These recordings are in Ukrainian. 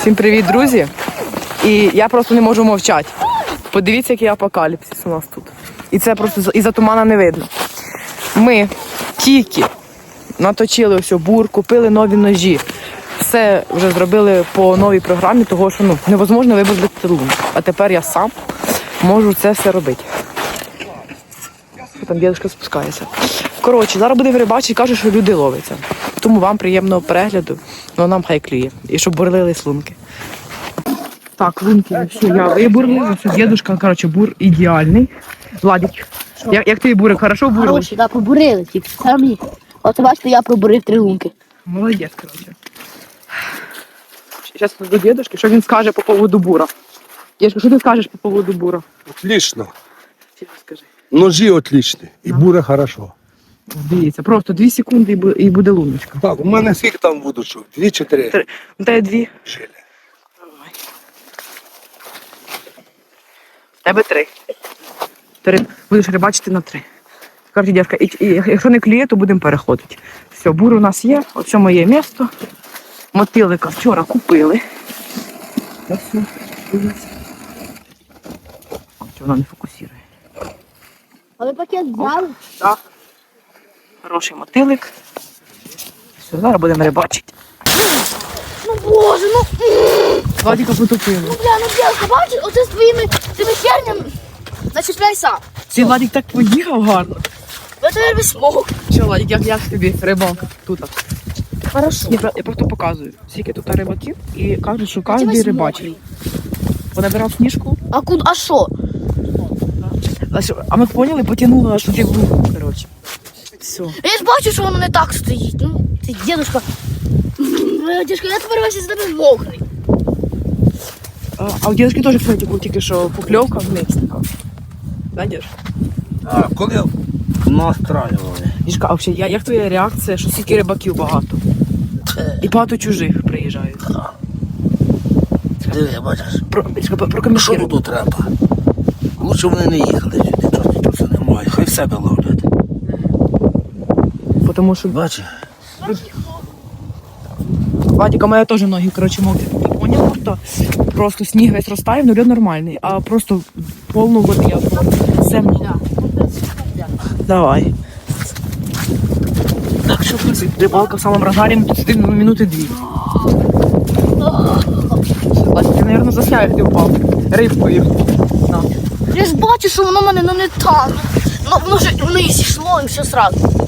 Всім привіт, друзі! І я просто не можу мовчати. Подивіться, який апокаліпсис у нас тут. І це просто з- із-за тумана не видно. Ми тільки наточили все бур, купили нові ножі. Все вже зробили по новій програмі, того що ну, невозможно вибудити лун. А тепер я сам можу це все робити. Там дідушка спускається. Коротше, зараз буде рибачити, каже, що люди ловляться. Тому вам приємного перегляду, ну нам хай клює. І щоб бурлили слунки. Так, лунки, все, я вибурлила, все, дідушка, коротше, бур ідеальний. Владик, як, як ти бурик, хорошо бурили? Хороші, да, пробурили, тільки самі. Оце бачите, я пробурив три лунки. Молодець, коротше. Зараз до дідушки, що він скаже по поводу бура. Дідушка, що ти скажеш по поводу бура? Отлично. Скажи. Ножи отличні. І буре хорошо. Дивіться, просто дві секунди і бу- і буде луночка. Так, у мене скільки там вудочок? Дві чи три? Три. Дай дві. Жилі. Давай. В Тебе три. Три. Будеш рибачити на три. Каже дядька, і, і якщо не клює, то будемо переходити. Все, бур у нас є, оце моє місто. Мотилика вчора купили. Та все, дивіться. О, вона не фокусує. Але пакет взяли. Так. Хороший мотилик. Все, зараз будемо рибачити. Ну боже, ну, Владіка потопили. ну бля, ну дівка, бачиш, оце з твоїми тими хернями. Значить, чіпляй сам. Цей Владик так поїхав гарно. Я тебе весь смог. Що, Владик, як, як тобі рибалка тут? Хорошо. Я, про- я просто показую, скільки тут рибаків і кажуть, що кожен рибачить. Понабирав сніжку, А куди, а що? а, що- а ми поняли, потягнули аж туди в луку, коротше. Все. Я ж бачу, що воно не так стоїть. Ну, ти дідушка. Е, Дідушка, я тепер весь тебе мокрий. А, а у дідушки теж, кстати, був тільки що покльовка вниз така. Да, дідушка? А коли настраювали? Дідушка, а взагалі, я- як твоя реакція, що стільки рибаків багато? І багато чужих приїжджають. Диви, бачиш. Про, дідушка, про, Що тут треба? Лучше вони не їхали сюди, тут нічого немає. Хай в себе ловлять. Тому що Бачиш? Вадіка моя теж ноги, коротше, мокрі. Поняла, що просто сніг весь розтає, ну льод нормальний, а просто повну води я землю. Давай. Так, що рибалка в самому розгарі, ми тут сидимо ну, минути дві. Владик, я, мабуть, засняю, ти впав. Рибкою. На. Я ж бачу, що воно в мене ну не там. Ну, воно ж вниз йшло і все сразу.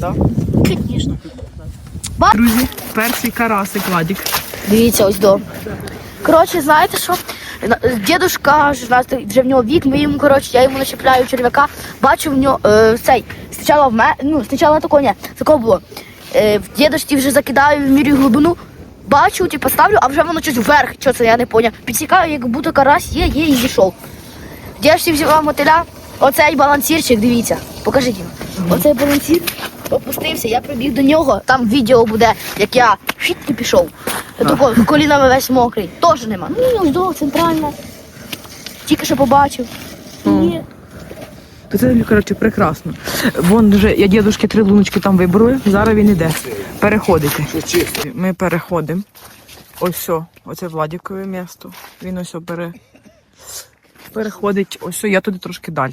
Да? Звісно. Друзі, перший карасик, Владик. Дивіться, ось до. Коротше, знаєте що? На- Дідушка, вже в нього вік, ми йому, коротше, я йому начепляю черв'яка, бачу в нього е, цей. Спочатку в мене, ну, спочатку такого ні, такого було. Е, в дідушці вже закидаю, вмірюю глибину, бачу, типу, ставлю, а вже воно щось вверх, що це я не поняв. Підсікаю, як будто карась є, є і зійшов. В дідушці взяла мотиля, оцей балансірчик, дивіться, покажіть його. Оцей балансір опустився, я прибіг до нього, там відео буде, як я і пішов. Я тако, колінами весь мокрий. Теж нема. Ну, ось до центральна. Тільки що побачив. Ні. То це, коротше, прекрасно. Вон вже я дідушки три луночки там вибрую, зараз він іде. Переходите. Ми переходимо. Ось все, оце Владікове місто. Він ось о пере... переходить. Ось я туди трошки далі.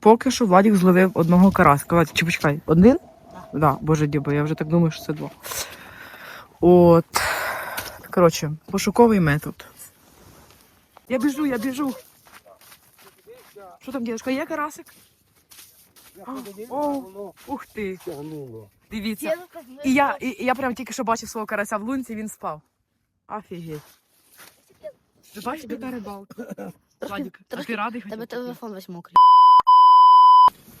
Поки що Владік зловив одного караска. Владик, чи почекай, один? Так. Да, боже діба, я вже так думаю, що це два. От. Коротше, пошуковий метод. Я біжу, я біжу. Що там, дідушка, є карасик? О, ух ти. Дивіться. І я, і, і я прям тільки що бачив свого карася в лунці, він спав. Офігеть. Ви бачите, яка рибалка? Владик, ти радий Тебе телефон весь мокрий.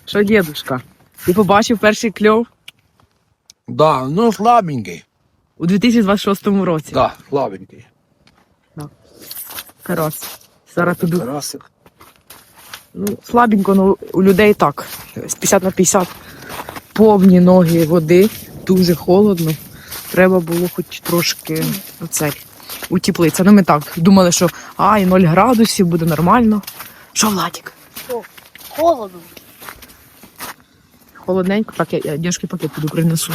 Що, дідушка? Ти побачив перший кльов Да, ну слабенький. у 2026 році. Да, слабенький. Карась. Зараз туди. Карасик. Ну, слабенько, ну у людей так. З 50 на 50. Повні ноги води, дуже холодно. Треба було хоч трошки оце, утіплитися. Ну ми так думали, що ай, 0 градусів буде нормально. Що, Владик? Холодно. Холодненько. Так, я, я пакет піду принесу.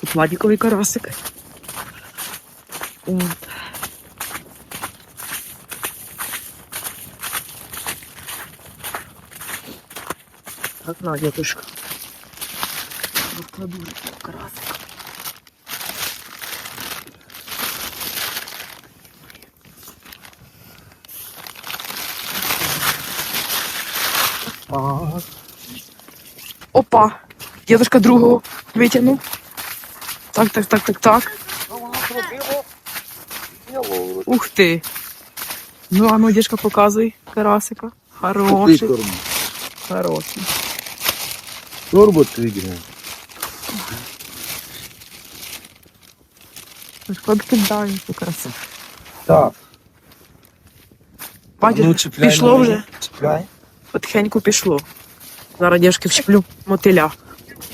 Тут Владіковий карасик. От. Так, на, дядюшка. Розкладу карасик. Так. Опа! Дедушка другого витягнув. Так, так, так, так, так. Ух ти. Ну, а ну, дідушка, показуй карасика. Хороший. Хороший. Торбу триггер. Шкода кидає цю красу. Так. Бачиш, Ну, чіпляй пішло вже. Чіпляй. Потихеньку пішло. Зараз дівчатки вчеплю мотиля.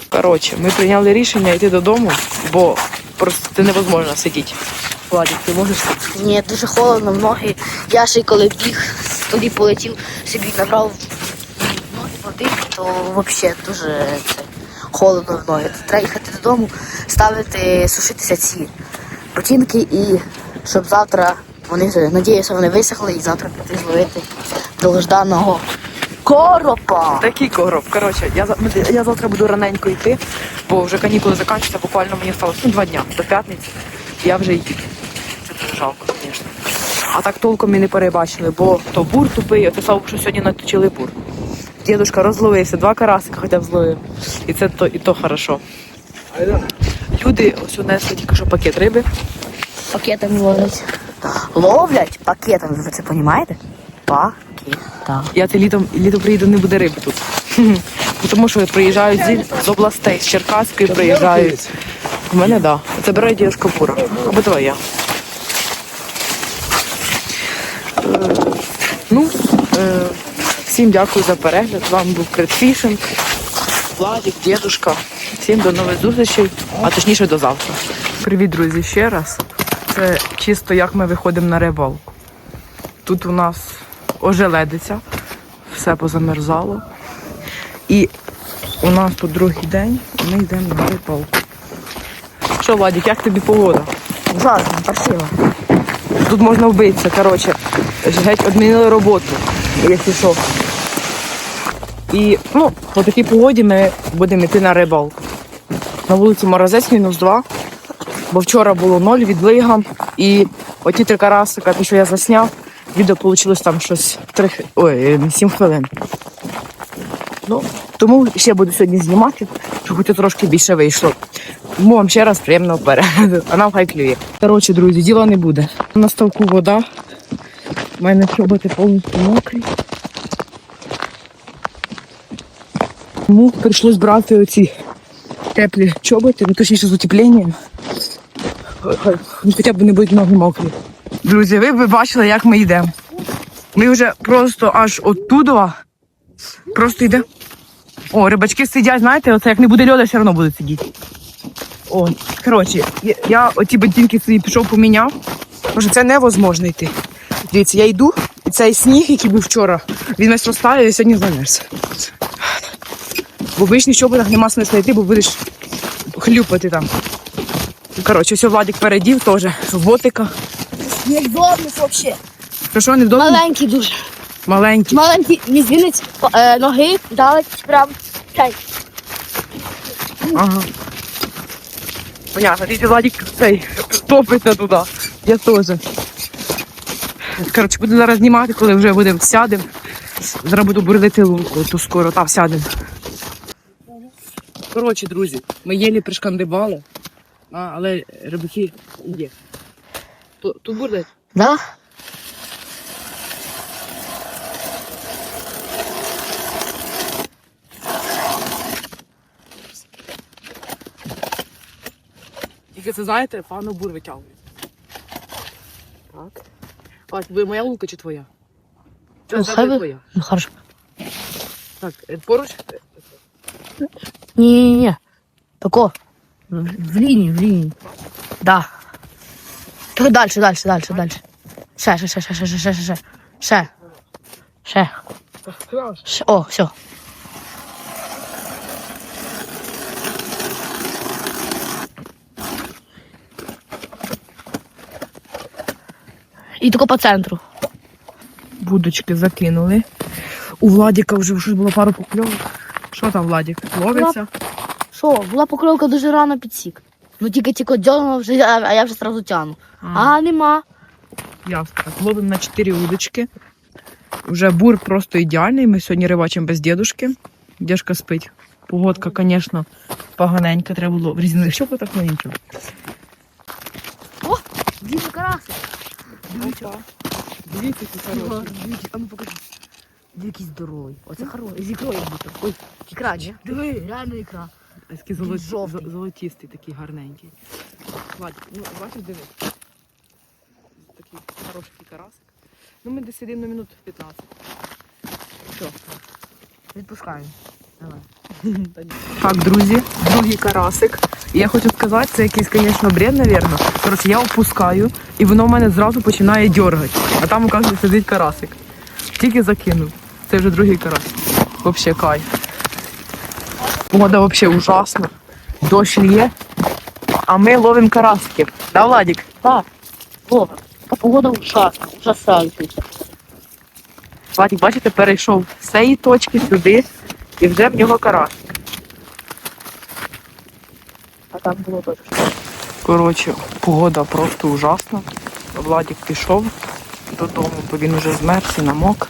Коротше, ми прийняли рішення йти додому, бо просто це невозможно сидіти. Владик, ти можеш? Ні, дуже холодно в ноги. Я ще й коли біг, тоді полетів, собі набрав ноги води, то взагалі дуже це, холодно в ноги. Треба їхати додому, ставити, сушитися ці ботинки і щоб завтра вони надіюся, вони висохли і завтра піти зловити довжданого коропа. Такий короб. Коротше, я, за- я завтра буду раненько йти, бо вже канікули закінчаться, буквально мені сталося ну, два дня до п'ятниці. Я вже їду. Це дуже жалко, звісно. А так толком і не перебачили, бо то бур тупий, оце слава, що сьогодні наточили бур. Дідушка розловився, два карасика хоча б зловив. І це то, і то хорошо. Люди ось унесли тільки що пакет риби. Пакетами ловлять. Ловлять пакетами, ви це розумієте? Пакета. Я це літом, літом приїду, не буде риби тут. Тому що приїжджають з областей, з Черкаської приїжджають. У мене так. Да. Це бере дідушка Пура. Або твоя. Е, Ну, е, всім дякую за перегляд. З вами був Кредфішинг, Владик, дідушка. Всім до нових зустрічей, а точніше до завтра. Привіт, друзі, ще раз. Це чисто як ми виходимо на рибалку. Тут у нас ожеледиця, все позамерзало. І у нас тут другий день, і ми йдемо на рибалку. Що, Владик, як тобі погода? Ужасно, паршиво. Тут можна вбитися, коротше, геть відмінили роботу, якщо що. І ну, по такій погоді ми будемо йти на рибалку. На вулиці Морозець мінус 2, бо вчора було 0 відлига. І оті три карасика, те, що я засняв, відео вийшло там щось 3, ой, 7 хвилин. Ну, тому ще буду сьогодні знімати, щоб хоч трошки більше вийшло. Тому вам ще раз приємного перегляду, а нам хай клює. Коротше, друзі, діла не буде. На ставку вода. У мене чоботи повністю мокрі. Тому прийшлось брати оці теплі чоботи, ну точніше з утепленням. Ну, хоча б не будуть ноги мокрі. Друзі, ви б бачили, як ми йдемо. Ми вже просто аж оттуда. Просто йде. О, рибачки сидять, знаєте, оце як не буде льода, все одно будуть сидіти. О, коротше, я, я оті ботинки свої пішов поміняв. Може, це невозможно йти. Дивіться, я йду, і цей сніг, який був вчора, він весь розтає і сьогодні замерз. В обичних чоботах нема смисла йти, бо будеш хлюпати там. Коротше, все, Владик передів теж в ботиках. Невдобно взагалі. Що що, не вдома? Маленький дуже. Маленький. Маленький мізинець, е, ноги, дали прям. Чай. Ага. Понятно, ти Владик цей топиться туди. Я теж. Коротше, буду зараз знімати, коли вже будемо сядемо. Зараз буду бурдити лунку, то скоро там сядемо. Коротше, друзі, ми єлі пришкандибали, але рибаки є. Тут, тут бурдить? Да? Тільки це знаєте, пану бур витягує. Так. Ось, ви моя лука чи твоя? Це Ну, хай твоя. Ну хорошо. Так, е, поруч. Не-не-не. Тако. В линии, в линии. Да. Так, далі, далі, далі, далі. Ще, ще, ще, ще, ще, ще, ще, ще. Ще. Ще. Ще. О, все. І тако по центру. Будочки закинули. У Владіка вже щось було пару покльовок. Що там, Владік? Ловиться? Що, була покрилка дуже рано підсік. Ну тільки тільки дьорнула вже, а а я вже сразу тяну. А, нема. Ясно. Так, ловимо на 4 удочки. Вже бур просто ідеальний. Ми сьогодні рибачимо без дідушки. Дідушка спить. Погодка, звісно, поганенька. Треба було врізати. Що ви так на нічого? О, дійсно караси. Дивіться, які хороші. А ну покажи. Диви, який здоровий. Оце хороший. З ікрою бути. Ой, ікра? Диви, реально ікра. Такий золоті, жовтий. золотістий, такий гарненький. Владик, ну бачиш, диви. Такий хороший карасик. Ну ми десь сидимо на минут 15. Що? Відпускаємо. Давай. Так, друзі, другий карасик. І я хочу сказати, це якийсь, звісно, бред, напевно. Коротше, я опускаю, і воно в мене зразу починає дергати. А там, оказується, сидить карасик. Тільки закинув. Це вже другий карасик. Взагалі кайф. Погода взагалі ужасна. Дощ лє. А ми ловимо карасиків. Да, Владик? Так. О, та погода ужасна, ужасаюча. Владик, бачите, перейшов з цієї точки сюди, і вже в нього карасик. А так було точно. Коротше, погода просто ужасна. Владик пішов додому, бо він вже змерз і намок.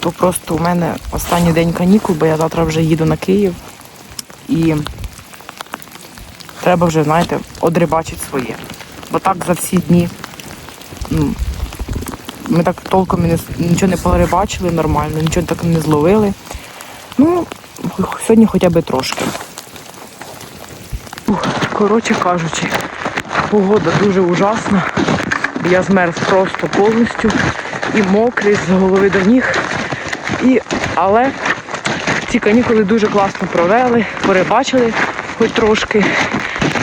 То просто у мене останній день канікул, бо я завтра вже їду на Київ. І треба вже, знаєте, одрибачити своє. Бо так за всі дні ну, ми так толком нічого не порибачили нормально, нічого так не зловили. Ну, сьогодні хоча б трошки. Коротше кажучи, погода дуже ужасна. Я змерз просто повністю і мокрий з голови до ніг. І, але ці канікули дуже класно провели, перебачили хоч трошки,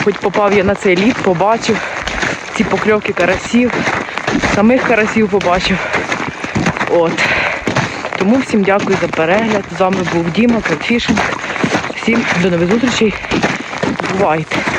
хоч попав я на цей лід, побачив ці покльовки карасів, самих карасів побачив. От. Тому всім дякую за перегляд. З вами був Діма, Катфішинг. Всім до нових зустрічей. Бувайте!